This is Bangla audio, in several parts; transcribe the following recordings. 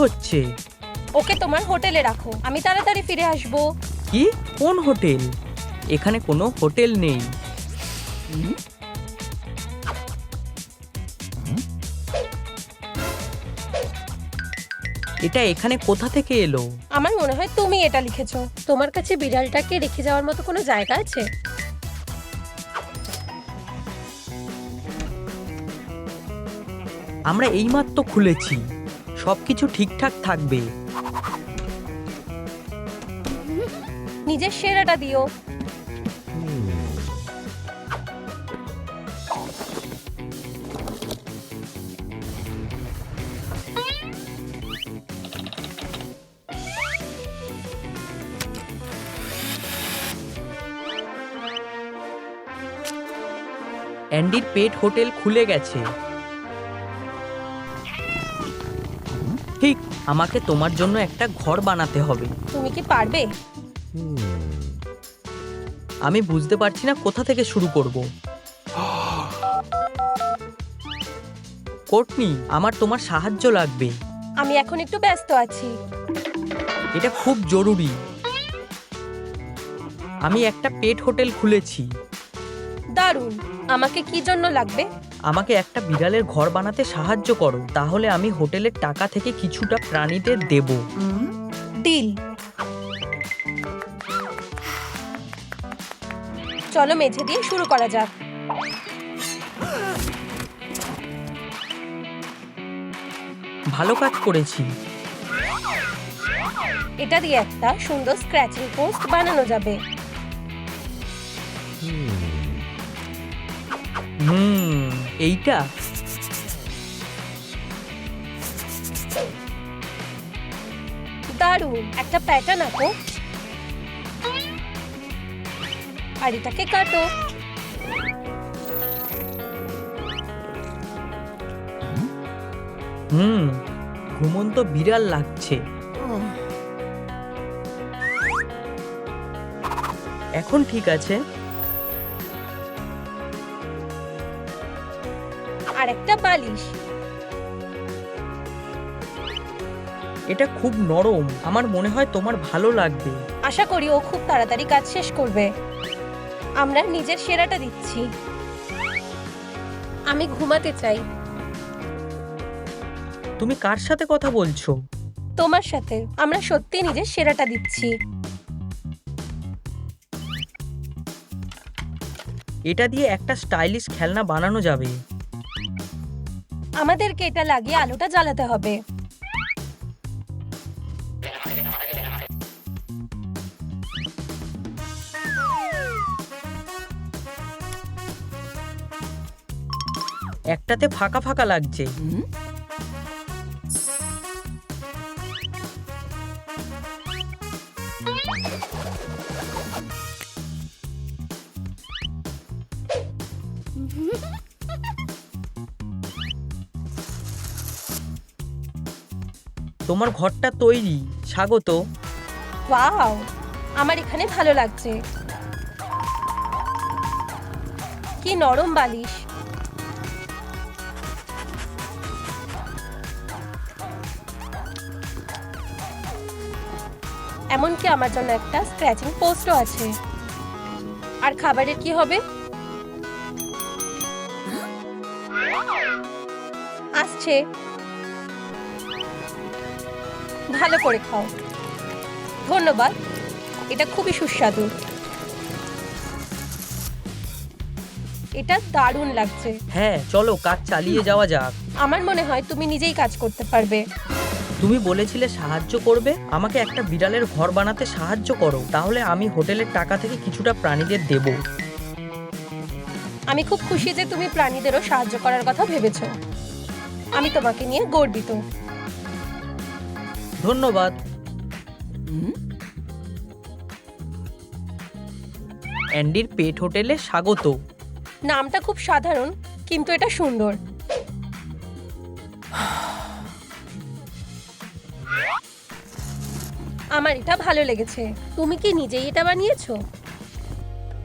হচ্ছে? ওকে তোমার হোটেলে রাখো। আমি তাড়াতাড়ি ফিরে আসব। কি? কোন হোটেল? এখানে কোনো হোটেল নেই। এটা এখানে কোথা থেকে এলো? আমার মনে হয় তুমি এটা লিখেছো। তোমার কাছে বিড়ালটাকে রেখে যাওয়ার মতো কোনো জায়গা আছে? আমরা এইমাত্র খুলেছি। সবকিছু ঠিকঠাক থাকবে। নিজের সেরাটা দিও। অ্যান্ডির পেট হোটেল খুলে গেছে। আমাকে তোমার জন্য একটা ঘর বানাতে হবে। তুমি কি পারবে? আমি বুঝতে পারছি না কোথা থেকে শুরু করব। কোটনি আমার তোমার সাহায্য লাগবে। আমি এখন একটু ব্যস্ত আছি। এটা খুব জরুরি। আমি একটা পেট হোটেল খুলেছি। দারুণ। আমাকে কি জন্য লাগবে? আমাকে একটা বিড়ালের ঘর বানাতে সাহায্য করো তাহলে আমি হোটেলের টাকা থেকে কিছুটা প্রাণীদের দেব। ডিল চলো মেঝে দিয়ে শুরু করা যাক। ভালো কাজ করেছি। এটা দিয়ে একটা সুন্দর স্ক্র্যাচিং পোস্ট বানানো যাবে। হুম। এইটা? দারুণ একটা প্যাটার্ন আঁকো। আর এটাকে কাটো। হুম ঘুমন্ত বিড়াল লাগছে। এখন ঠিক আছে? একটা বালিশ। এটা খুব নরম। আমার মনে হয় তোমার ভালো লাগবে। আশা করি ও খুব তাড়াতাড়ি কাজ শেষ করবে। আমরা নিজের সেরাটা দিচ্ছি। আমি ঘুমাতে চাই। তুমি কার সাথে কথা বলছো? তোমার সাথে। আমরা সত্যি নিজের সেরাটা দিচ্ছি। এটা দিয়ে একটা স্টাইলিশ খেলনা বানানো যাবে। আমাদেরকে এটা লাগিয়ে আলোটা জ্বালাতে হবে। একটাতে ফাঁকা ফাঁকা লাগছে। তোমার ঘরটা তৈরি। স্বাগত। ওয়াও, আমার এখানে ভালো লাগছে। কি নরম বালিশ। এমনকি আমার জন্য একটা স্ক্র্যাচিং পোস্টও আছে। আর খাবারের কি হবে? আসছে। ভালো করে খাও। ধন্যবাদ। এটা খুবই সুস্বাদু। এটা দারুণ লাগছে। হ্যাঁ চলো কাজ চালিয়ে যাওয়া যাক। আমার মনে হয় তুমি নিজেই কাজ করতে পারবে। তুমি বলেছিলে সাহায্য করবে। আমাকে একটা বিড়ালের ঘর বানাতে সাহায্য করো। তাহলে আমি হোটেলের টাকা থেকে কিছুটা প্রাণীদের দেব। আমি খুব খুশি যে তুমি প্রাণীদেরও সাহায্য করার কথা ভেবেছো। আমি তোমাকে নিয়ে গর্বিত। ধন্যবাদ। অ্যান্ডির পেট হোটেলে স্বাগত। নামটা খুব সাধারণ কিন্তু এটা সুন্দর। আমার এটা ভালো লেগেছে। তুমি কি নিজেই এটা বানিয়েছো?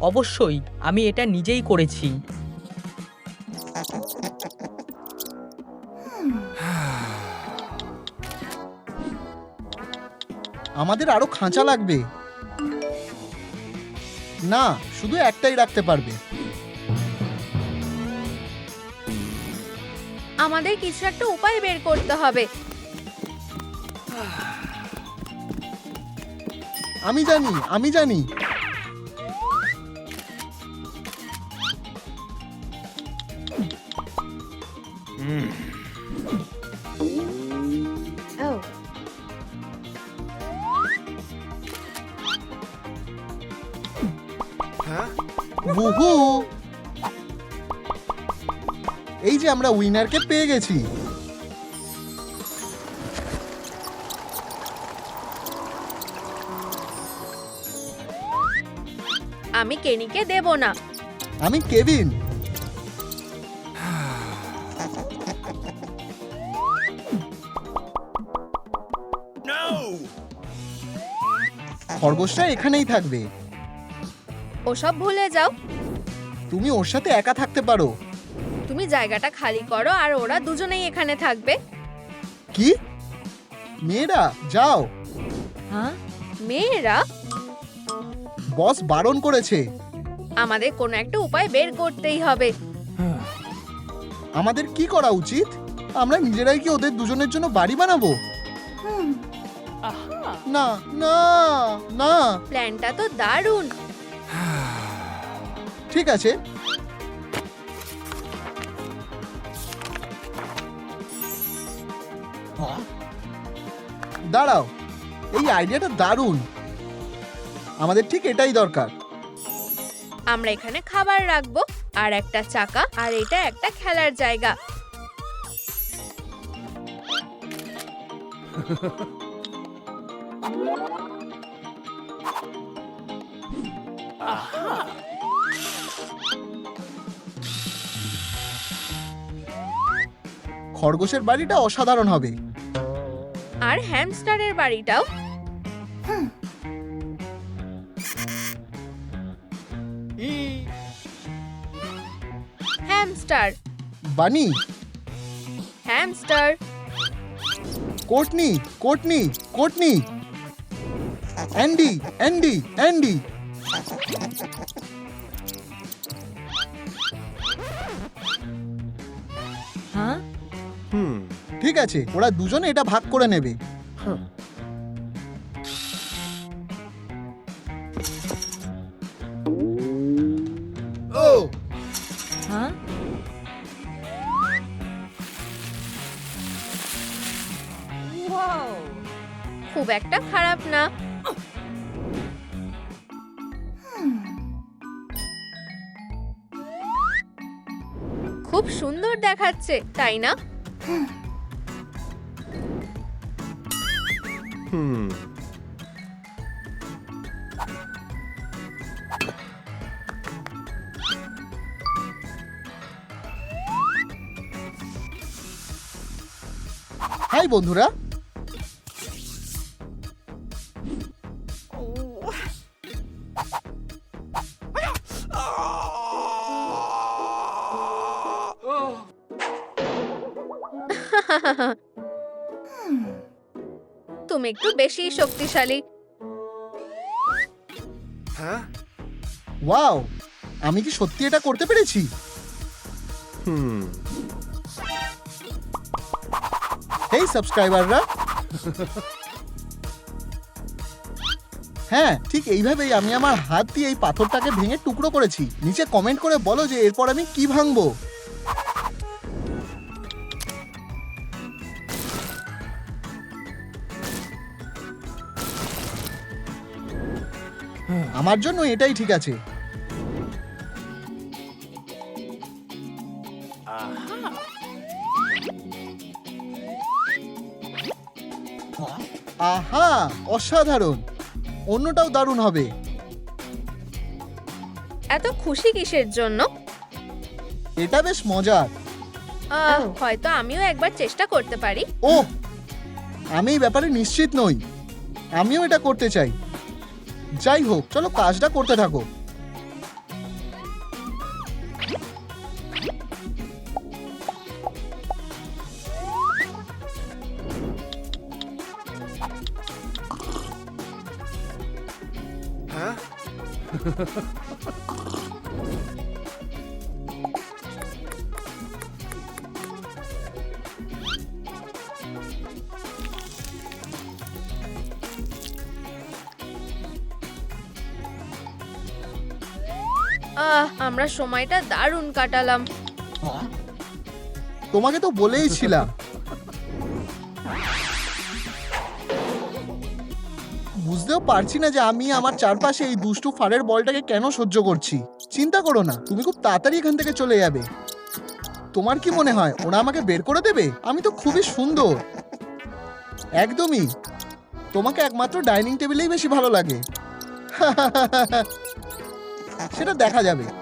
অবশ্যই আমি এটা নিজেই করেছি। আমাদের আরও খাঁচা লাগবে। না শুধু একটাই রাখতে পারবে। আমাদের কিছু একটা উপায় বের করতে হবে। আমি জানি আমি জানি। এই যে আমরা উইনারকে পেয়ে গেছি। আমি কেনিকে দেব না। আমি কেভিন। খরগোশটা এখানেই থাকবে। ওসব ভুলে যাও। তুমি ওর সাথে একা থাকতে পারো। তুমি জায়গাটা খালি করো আর ওরা দুজনেই এখানে থাকবে। কি? মেয়েরা যাও। হ্যাঁ? মেয়েরা? বস বারণ করেছে। আমাদের কোনো একটা উপায় বের করতেই হবে। আমাদের কি করা উচিত? আমরা নিজেরাই কি ওদের দুজনের জন্য বাড়ি বানাবো? না না না। প্ল্যানটা তো দারুণ। ঠিক আছে। দাঁড়াও এই আইডিয়াটা দারুণ। আমাদের ঠিক এটাই দরকার। আমরা এখানে খাবার রাখব আর একটা চাকা আর এটা একটা খেলার জায়গা। খরগোশের বাড়িটা অসাধারণ হবে। আর হ্যামস্টারের বাড়িটাও। Hamster. Bunny. Hamster. Courtney Courtney Courtney. Andy Andy Andy. ঠিক আছে ওরা দুজনে এটা ভাগ করে নেবে। ও! হ্যাঁ? খুব একটা খারাপ না। খুব সুন্দর দেখাচ্ছে তাই না? 흠. 아이 뭔 소리야? তুমি একটু বেশি শক্তিশালী। ওয়াও আমি কি সত্যি এটা করতে পেরেছি? এই সাবস্ক্রাইবাররা। হ্যাঁ ঠিক এইভাবেই আমি আমার হাত দিয়ে এই পাথরটাকে ভেঙে টুকরো করেছি। নিচে কমেন্ট করে বলো যে এরপর আমি কি ভাঙবো। আমার জন্য এটাই ঠিক আছে। আহা। অসাধারণ। অন্যটাও দারুণ হবে। এত খুশি কিসের জন্য? এটা বেশ মজার। আহ, হয়তো আমিও একবার চেষ্টা করতে পারি। ও আমি এই ব্যাপারে নিশ্চিত নই। আমিও এটা করতে চাই। যাই হোক চলো কাজটা করতে থাকো। হ্যাঁ? আমরা সময়টা দারুণ কাটালাম। তোমাকে তো বলেই ছিলাম বুঝতেও পারছি না যে আমি আমার চারপাশে এই দুষ্টু ফারের বলটাকে কেন সহ্য করছি। চিন্তা করো না, তুমি খুব তাড়াতাড়ি এখান থেকে চলে যাবে। তোমার কি মনে হয়, ওরা আমাকে বের করে দেবে? আমি তো খুবই সুন্দর। একদমই। তোমাকে একমাত্র ডাইনিং টেবিলেই বেশি ভালো লাগে। সেটা দেখা যাবে।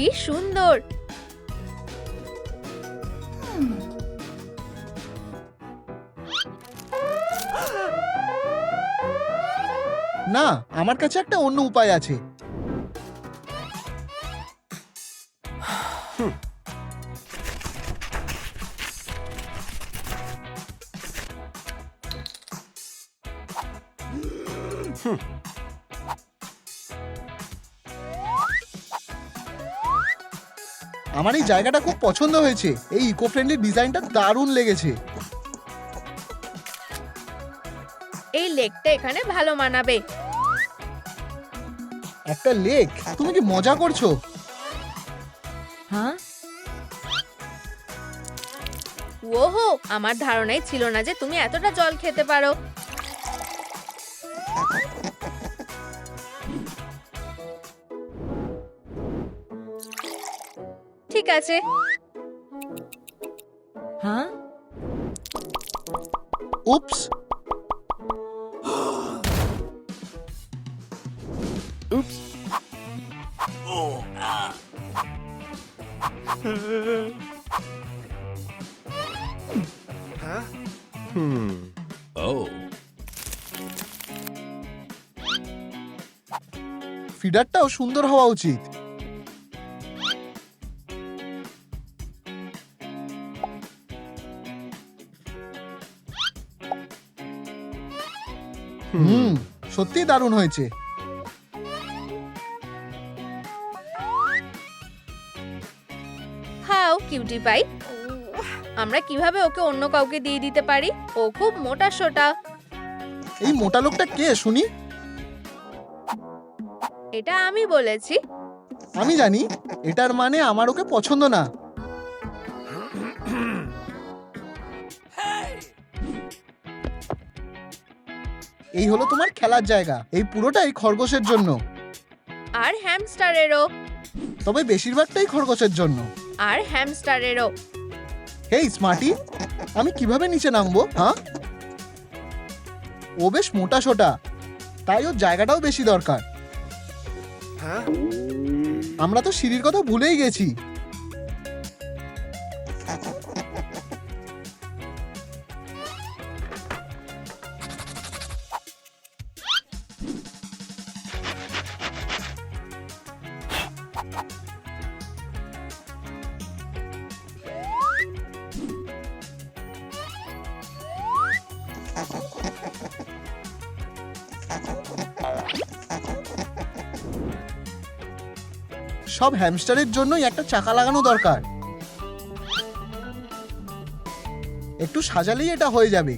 কি সুন্দর। না আমার কাছে একটা অন্য উপায় আছে। আমার এই জায়গাটা খুব পছন্দ হয়েছে। এই ইকো ফ্রেন্ডলি ডিজাইনটা দারুণ লেগেছে। এই লেকটা এখানে ভালো মানাবে। একটা লেক? তুমি কি মজা করছ? হ্যাঁ? ওহো আমার ধারণাই ছিল না যে তুমি এতটা জল খেতে পারো। ঠিক আছে। হ্যাঁ? উপস Oh. ফিডারটাও সুন্দর হওয়া উচিত। হুম। সত্যি দারুণ হয়েছে। How cutie pie. আমরা কীভাবে ওকে অন্য কাউকে দিয়ে দিতে পারি? ও খুব মোটা সোটা। এই মোটা লোকটা কে শুনি? এটা আমি বলেছি। আমি জানি এটার মানে আমার ওকে পছন্দ না। এই হলো তোমার খেলার জায়গা। এই পুরোটাই খরগোশের জন্য। আর হ্যামস্টারেরও। তবে বেশিরভাগটাই খরগোশের জন্য। আর হ্যামস্টারেরও। হেই স্মার্টি আমি কীভাবে নিচে নামবো হ্যাঁ ও বেশ মোটা সোটা তাই ওর জায়গাটাও বেশি দরকার। আমরা তো সিঁড়ির কথা ভুলেই গেছি। সব হ্যামস্টারের জন্যই একটা চাকা লাগানো দরকার। একটু সাজালেই এটা হয়ে যাবে।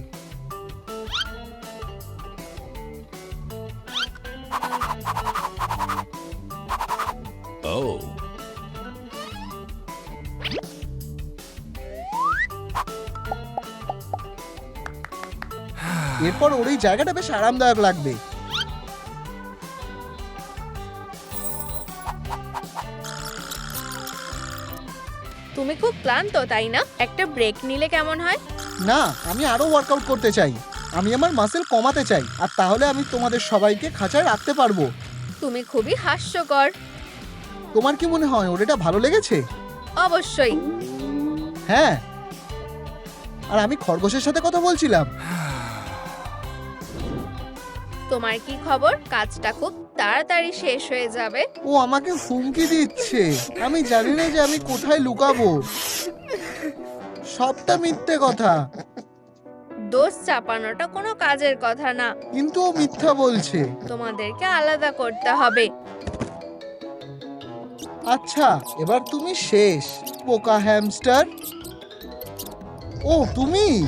এরপর ওর এই জায়গাটা বেশ আরামদায়ক লাগবে। তুমি খুব ক্লান্ত তাই না? একটা ব্রেক নিলে কেমন হয়? না আমি আরও ওয়ার্কআউট করতে চাই। আমি আমার মাসেল কমাতে চাই আর তাহলে আমি তোমাদের সবাইকে খাঁচায় রাখতে পারব। তুমি খুবই হাস্যকর। তোমার কি মনে হয় ওর এটা ভালো লেগেছে? অবশ্যই। হ্যাঁ। আর আমি খরগোশের সাথে কথা বলছিলাম। তোমার কি খবর? কাজটা খুব তাড়াতাড়ি শেষ হয়ে যাবে। ও আমাকে হুমকি দিচ্ছে। আমি জানি না যে আমি কোথায় লুকাবো। সবটা মিথ্যে কথা। দোষ চাপানোটা কোনো কাজের কথা না। কিন্তু ও মিথ্যা বলছে। তোমাদেরকে আলাদা করতে হবে। আচ্ছা এবার তুমি শেষ পোকা হ্যামস্টার। ও তুমি?